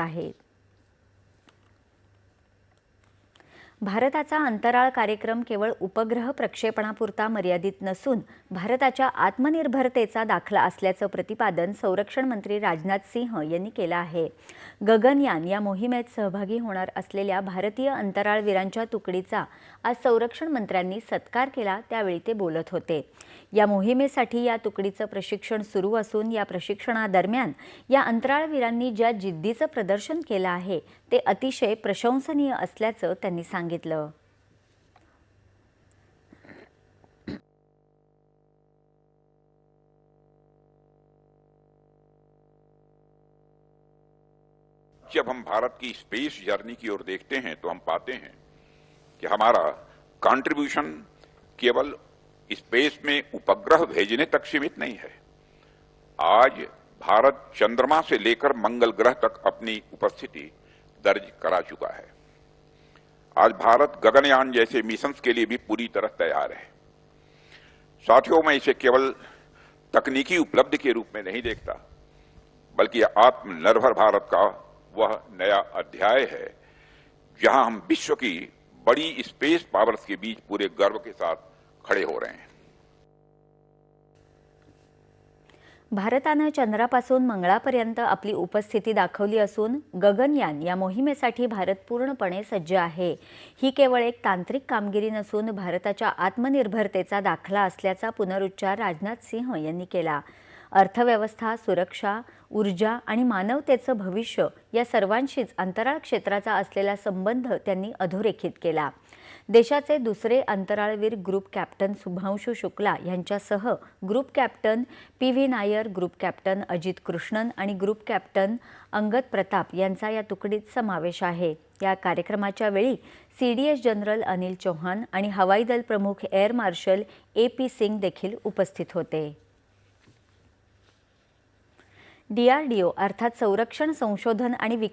आहे भारताचा अंतराळ कार्यक्रम केवळ उपग्रह प्रक्षेपणापुरता मर्यादित नसून भारताच्या आत्मनिर्भरतेचा दाखला असल्याचं प्रतिपादन संरक्षण मंत्री राजनाथ सिंह यांनी केलं आहे. गगनयान या मोहिमेत सहभागी होणार असलेल्या भारतीय अंतराळवीरांच्या तुकडीचा आज संरक्षण मंत्र्यांनी सत्कार केला त्यावेळी ते बोलत होते. या मोहिमेसाठी या तुकडीचं प्रशिक्षण सुरू असून या प्रशिक्षणादरम्यान या अंतराळवीरांनी ज्या जिद्दीचं प्रदर्शन केलं आहे ते अतिशय प्रशंसनीय असल्याचं त्यांनी सांगितलं. जब हम भारत की स्पेस जर्नी की ओर देखते हैं तो हम पाते हैं कि हमारा कंट्रीब्यूशन केवल स्पेस में उपग्रह भेजने तक सीमित नहीं है। आज भारत चंद्रमा से लेकर मंगल ग्रह तक अपनी उपस्थिति दर्ज करा चुका है। आज भारत गगनयान जैसे मिशंस के लिए भी पूरी तरह तैयार है। साथियों, में इसे केवल तकनीकी उपलब्धि के रूप में नहीं देखता, बल्कि आत्मनिर्भर भारत का वह नया अध्याय है, जहाँ हम विश्व की बड़ी स्पेस पावर्स के बीच पूरे गर्व के साथ खड़े हो रहे हैं। भारतानं चंद्रापासून मंगळापर्यंत आपली उपस्थिती दाखवली असून गगनयान या मोहिमेसाठी भारत पूर्णपणे सज्ज आहे. ही केवळ एक तांत्रिक कामगिरी नसून भारताच्या आत्मनिर्भरतेचा दाखला असल्याचा पुनरुच्चार राजनाथ सिंह यांनी केला. अर्थव्यवस्था सुरक्षा ऊर्जा आणि मानवतेचं भविष्य या सर्वांशीच अंतराळ क्षेत्राचा असलेला संबंध त्यांनी अधोरेखित केला. देशाचे दुसरे अंतराळवीर ग्रुप कॅप्टन शुभांशू शुक्ला यांच्यासह group captain P V Nair group captain Ajit Krishnan आणि ग्रुप कॅप्टन अंगद प्रताप यांचा या तुकडीत समावेश आहे. या कार्यक्रमाच्या वेळी C D S general Anil Chauhan आणि हवाई दल प्रमुख air marshal A P Singh देखील उपस्थित होते. डीआरडीओ अर्थात संरक्षण संशोधन आणि विक